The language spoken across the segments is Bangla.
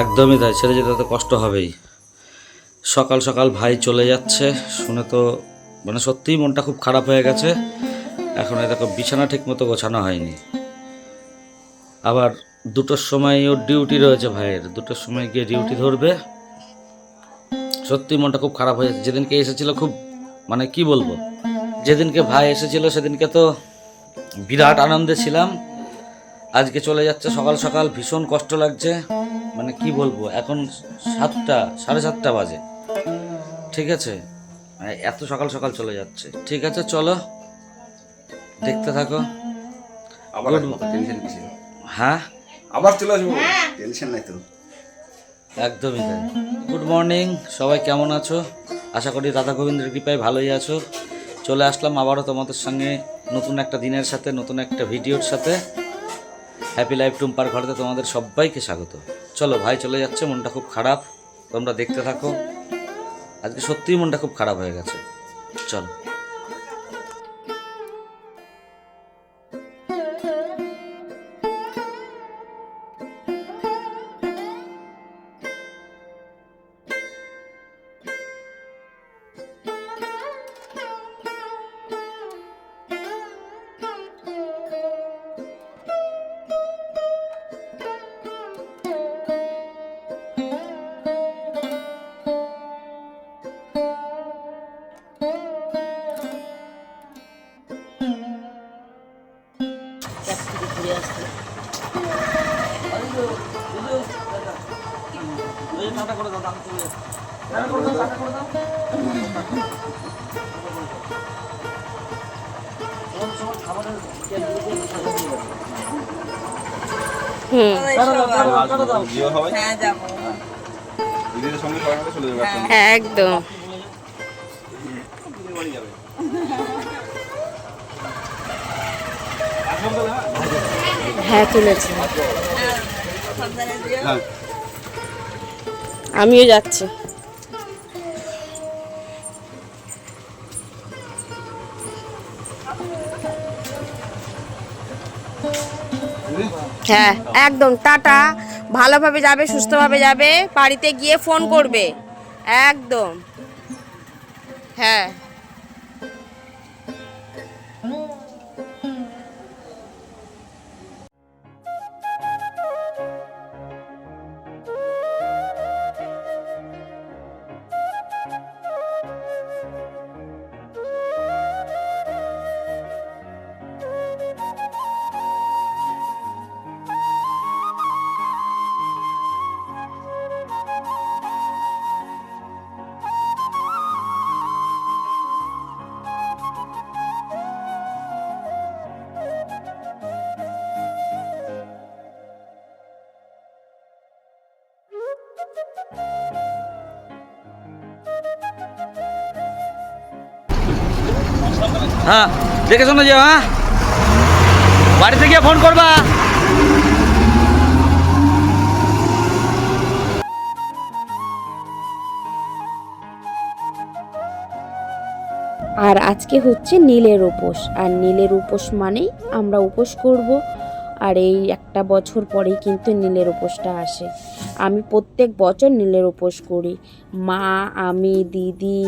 একদমই তাই ছেড়ে যেতে তো কষ্ট হবেই। সকাল সকাল ভাই চলে যাচ্ছে, শুনে তো মানে সত্যিই মনটা খুব খারাপ হয়ে গেছে। এখন দেখো, বিছানা ঠিক মতো গোছানো হয়নি। আবার দুটোর সময় ওর ডিউটি রয়েছে ভাইয়ের, দুটোর সময় গিয়ে ডিউটি ধরবে। সত্যি মনটা খুব খারাপ হয়ে যাচ্ছে। যেদিনকে এসেছিল খুব মানে কি বলব, যেদিনকে ভাই এসেছিল সেদিনকে তো বিরাট আনন্দে ছিলাম। আজকে চলে যাচ্ছে সকাল সকাল, ভীষণ কষ্ট লাগছে। মানে কি বলব এখন সাতটা সাড়ে সাতটা বাজে। ঠিক আছে? মানে এত সকাল সকাল চলে যাচ্ছে। ঠিক আছে চলো। দেখতে থাকো। আবার টেনশন কিছু হ্যাঁ? আবার চলে আসব? টেনশন নাই তো। একদমই তাই। গুড মর্নিং সবাই কেমন আছো? আশা করি রাধা গোবিন্দের কৃপায় ভালোই আছো। চলে আসলাম আবারও তোমাদের সঙ্গে নতুন একটা দিনের সাথে নতুন একটা ভিডিওর সাথে। হ্যাপি লাইফ টুম্পার ঘরেতে তোমাদের সবাইকে স্বাগত। চলো ভাই চলে যাচ্ছে, মনটা খুব খারাপ। তোমরা দেখতে থাকো। আজকে সত্যিই মনটা খুব খারাপ হয়ে গেছে। চলো। একদম বাড়ি যাবে হ্যাঁ তুলেছি হ্যাঁ। আমিও যাচ্ছি। হ্যাঁ একদম, টাটা। ভালোভাবে যাবে, সুস্থভাবে যাবে, বাড়িতে গিয়ে ফোন করবে। একদম। হ্যাঁ। হ্যাঁ দেখে শোনো যে হ্যাঁ। বাড়িতে গিয়ে ফোন করবা। আর আজকে হচ্ছে নীলের উপোস, আর নীলের উপোস মানেই আমরা উপোস করব। আর এই একটা বছর পরেই কিন্তু নীলের উপোসটা আসে। আমি প্রত্যেক বছর নীলের উপোস করি। মা, আমি, দিদি,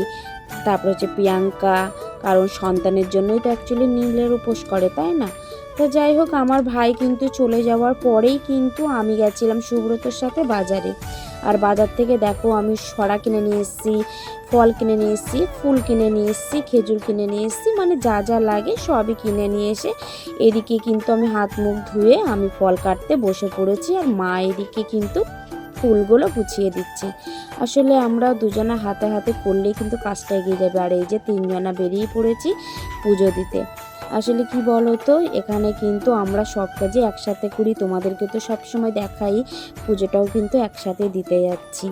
তারপর হচ্ছে প্রিয়াঙ্কা কারণ সন্তানের জন্যই তো অ্যাকচুয়ালি নীলের উপোস করে, তাই না? তো যাই হোক, আমার ভাই কিন্তু চলে যাওয়ার পরেই কিন্তু আমি গেছিলাম সুব্রতর সাথে বাজারে। আর বাজার থেকে দেখো আমি সরা কিনে নিয়ে এসেছি, ফল কিনে নিয়ে এসেছি, ফুল কিনে নিয়ে এসেছি, খেজুর কিনে নিয়ে এসেছি মানে যা যা লাগে সবই কিনে নিয়ে এসে এদিকে কিন্তু আমি হাত মুখ ধুয়ে আমি ফল কাটতে বসে পড়েছি। আর মা এদিকে কিন্তু ফুলগুলো গুছিয়ে দিচ্ছি। আসলে আমরা দুজনা হাতে হাতে করলেই কিন্তু কাজটা এগিয়ে যাবে। আর এই যে তিনজনা বেরিয়ে পড়েছি পুজো দিতে। আসলে কি বলো তো এখানে কিন্তু আমরা সব কাজে একসাথে করি। তোমাদেরকে তো সব সময় দেখাই। পুজোটাও কিন্তু একসাথে দিতে যাচ্ছি।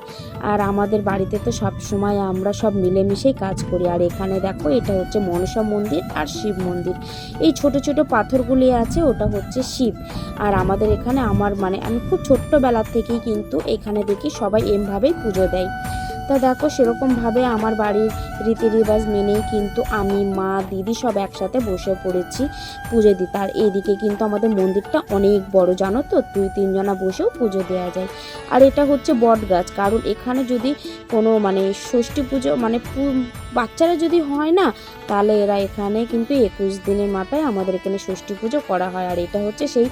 আর আমাদের বাড়িতে তো সব সময় আমরা সব মিলেমিশেই কাজ করি। আর এখানে দেখো, এটা হচ্ছে মনসা মন্দির আর শিব মন্দির। এই ছোট ছোট পাথরগুলি আছে, ওটা হচ্ছে শিব। আর আমাদের এখানে আমার মানে আমি খুব ছোট্টবেলার থেকেই কিন্তু এখানে দেখি সবাই এমভাবেই পুজো দেয়। তা দেখো, সেরকমভাবে আমার বাড়ির রীতি রেওয়াজ মেনেই কিন্তু আমি, মা, দিদি সব একসাথে বসে পড়েছি পুজো দিতে। আর এইদিকে কিন্তু আমাদের মন্দিরটা অনেক বড়, জানো তো? দুই, তিনজনা বসেও পুজো দেওয়া যায়। আর এটা হচ্ছে বট গাছ কারণ এখানে যদি কোনো মানে ষষ্ঠী পুজো মানে বাচ্চারা যদি হয় না, তাহলে এরা এখানে কিন্তু একুশ দিনের মাথায় আমাদের এখানে ষষ্ঠী পুজো করা হয়। আর এটা হচ্ছে সেই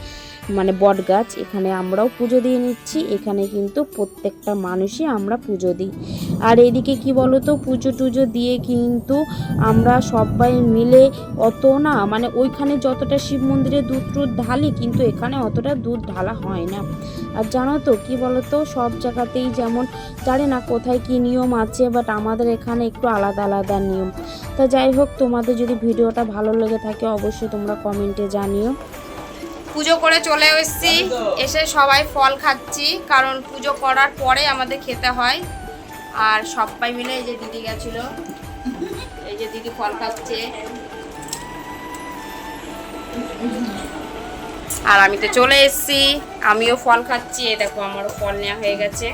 মানে বট গাছ এখানে আমরাও পুজো দিয়ে নিচ্ছি। এখানে কিন্তু প্রত্যেকটা মানুষই আমরা পুজো দিই। আর এদিকে কি বলতো? পুজো টুজো দিয়ে কিন্তু আমরা সবাই মিলে অত না মানে ওইখানে যতটা শিব মন্দিরে দুধ টুধ ঢালি কিন্তু এখানে অতটা দুধ ঢালা হয় না। আর জানো তো কি বলতো? সব জায়গাতেই যেমন জানি না কোথায় কি নিয়ম আছে বাট আমাদের এখানে একটু আলাদা আলাদা নিয়ম। তা যাই হোক, তোমাদের যদি ভিডিওটা ভালো লেগে থাকে অবশ্যই তোমরা কমেন্টে জানিও। পুজো করে চলে এসেছি, এসে সবাই ফল খাচ্ছি, কারণ পুজো করার পরে আমাদের খেতে হয়। আর সবাই মিলে এই যে দিদি গেছিল। এই যে দিদি ফল খাচ্ছে। আর আমি তো চলে এসেছি। আমিও ফল খাচ্ছি। এই দেখো, আমারও ফল নেওয়া হয়ে গেছে।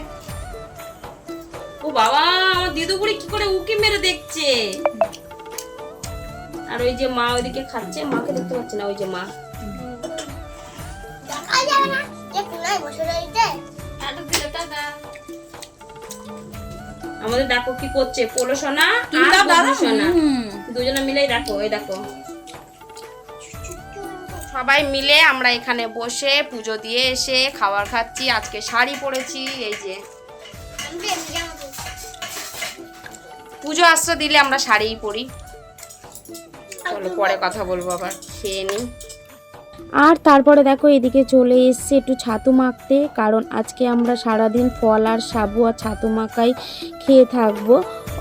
ও বাবা, আমার দিদুপুরি কি করে উকি মেরে দেখছে? আর ওই যে মা ওইদিকে খাচ্ছে। মাকে দেখতে পাচ্ছি না, ওই যে মা। আমাদের দেখো কি করছে? পোলো সোনা আর সোনা। দুজনে মিলেই দেখো এই দেখো। সবাই মিলে আমরা এখানে বসে পুজো দিয়ে এসে খাবার খাচ্ছি আজকে শাড়ি পরেছি এই যে। পুজো আশ্রা দিলে আমরা শাড়িই পরি। চলো পরে কথা বলব আবার খেয়ে নিই। আর তারপরে দেখো এদিকে চলে এসছে একটু ছাতু মাখতে, কারণ আজকে আমরা সারাদিন ফল আর সাবু আর ছাতু মাখাই খেয়ে থাকব।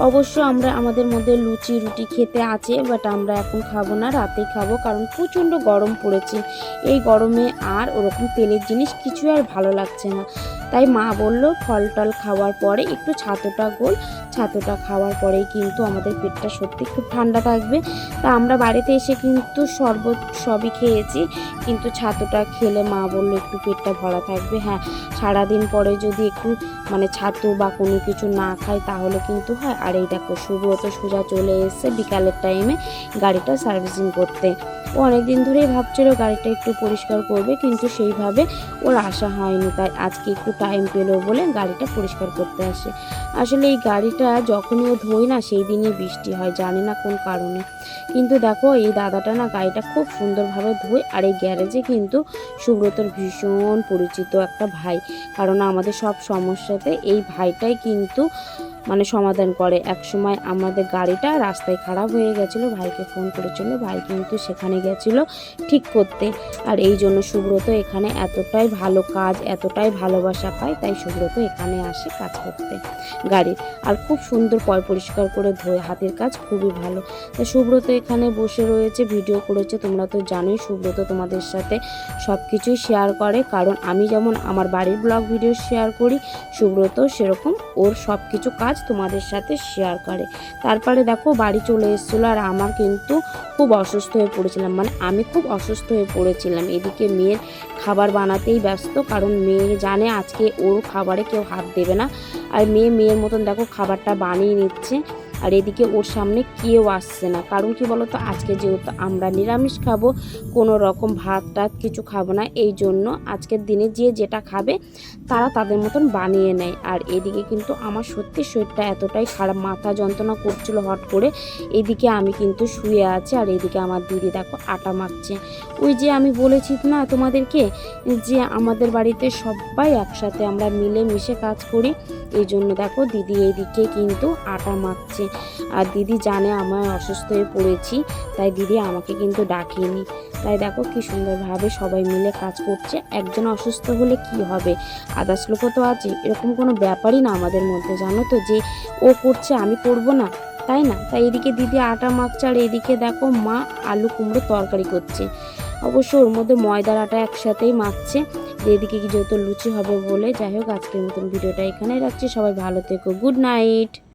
অবশ্য আমরা আমাদের মধ্যে লুচি, রুটি খেতে আছে বাট আমরা এখন খাব না, রাতেই খাব, কারণ প্রচণ্ড গরম পড়েছে। এই গরমে আর ওরকম তেলের জিনিস কিছু আর ভালো লাগছে না। তাই মা বলল ফল টল খাওয়ার পরে একটু ছাতুটা গোল। ছাতুটা খাওয়ার পরেই কিন্তু আমাদের পেটটা সত্যি খুব ঠান্ডা থাকবে। তা আমরা বাড়িতে এসে কিন্তু শরবত সবই খেয়েছি। কিন্তু ছাতুটা খেলে মা বলল, একটু পেটটা ভরা থাকবে। হ্যাঁ সারাদিন পরে যদি একটু মানে ছাতু বা কোনো কিছু না খাই, তাহলে কিন্তু হয়। আর এই দেখো সুব্রত সোজা চলে এসছে বিকালের টাইমে গাড়িটা সার্ভিসিং করতে। ও অনেক দিন ধরেই ভাবছিল গাড়িটা একটু পরিষ্কার করবে, কিন্তু সেইভাবে ওর আশা হয়নি। তাই আজকে একটু টাইম পেল বলে গাড়িটা পরিষ্কার করতে আসে। আসলে এই গাড়িটা যখনই ও ধোয় না, সেই দিনই বৃষ্টি হয়, জানি না কোন কারণে। কিন্তু দেখো, এই দাদাটা না গাড়িটা খুব সুন্দরভাবে ধোয়, আর এই গ্যারেজে কিন্তু সুব্রতর ভীষণ পরিচিত একটা ভাই। কারণ আমাদের সব সমস্যাতে এই ভাইটাই কিন্তু মানে সমাধান করে। এক সময় আমাদের গাড়িটা রাস্তায় খারাপ হয়ে গেছিল, ভাইকে ফোন করেছিল, ভাই কিন্তু সেখানে গেছিল ঠিক করতে। আর এই জন্য সুব্রত এখানে এতটাই ভালো কাজ, এতটাই ভালোবাসা পায়, তাই সুব্রত এখানে আসে কাজ করতে গাড়ির। আর খুব সুন্দর পয় পরিষ্কার করে ধোয়, হাতের কাজ খুবই ভালো। তাই সুব্রত এখানে বসে রয়েছে ভিডিও করেছে, তোমরা তো জানোই সুব্রত তোমাদের সাথে সব কিছুই শেয়ার করে। কারণ আমি যেমন আমার বাড়ির ব্লগ ভিডিও শেয়ার করি, সুব্রত সেরকম ওর সব কিছু কাজ তোমাদের সাথে শেয়ার করে। তারপরে দেখো বাড়ি চলে এসেছিল আর আমার কিন্তু খুব অসুস্থ হয়ে পড়েছিলাম। মানে আমি খুব অসুস্থ হয়ে পড়েছিলাম। এদিকে মেয়ের খাবার বানাতেই ব্যস্ত, কারণ মেয়ে জানে আজকে ওর খাবারে কেউ হাত দেবে না। আর মেয়ে মেয়ের মতন দেখো খাবারটা বানিয়ে নিচ্ছে। আর এদিকে ওর সামনে কেউ আসছে না। কারণ কি বলতো? আজকে যেহেতু আমরা নিরামিষ খাব, কোনো রকম ভাত টাত কিছু খাব না, এই জন্য আজকের দিনে যে যেটা খাবে তারা তাদের মতন বানিয়ে নেয়। আর এদিকে কিন্তু আমার সত্যি শরীরটা এতটাই খারাপ, মাথা যন্ত্রণা করছিল হট করে। এদিকে আমি কিন্তু শুয়ে আছি আর এদিকে আমার দিদি দেখো আটা মাখছে। ওই যে আমি বলেছি না তোমাদেরকে যে আমাদের বাড়িতে সবাই একসাথে আমরা মিলে মিশে কাজ করি, এই জন্য দেখো দিদি এইদিকে কিন্তু আটা মাখছে। আর দিদি জানে আমার অসুস্থ হয়ে পড়েছি, তাই দিদি আমাকে কিন্তু ডাকিনি। তাই দেখো কি সুন্দরভাবে সবাই মিলে কাজ করছে, একজন অসুস্থ হলে কি হবে? আদার্স লোকও তো আছে, এরকম কোনো ব্যাপারই না আমাদের মধ্যে, জানো তো, যে ও করছে আমি করব না, তাই না? তাই এদিকে দিদি আটা মাখছে আর এদিকে দেখো মা আলু কুমড়ো তরকারি করছে। অবশ্য ওর মধ্যে ময়দার আটা একসাথেই মাখছে এদিকে কি যেহেতু লুচি হবে বলে, যাই হোক আজকের মতন ভিডিওটা এখানেই রাখছি, সবাই ভালো থেকো, গুড নাইট!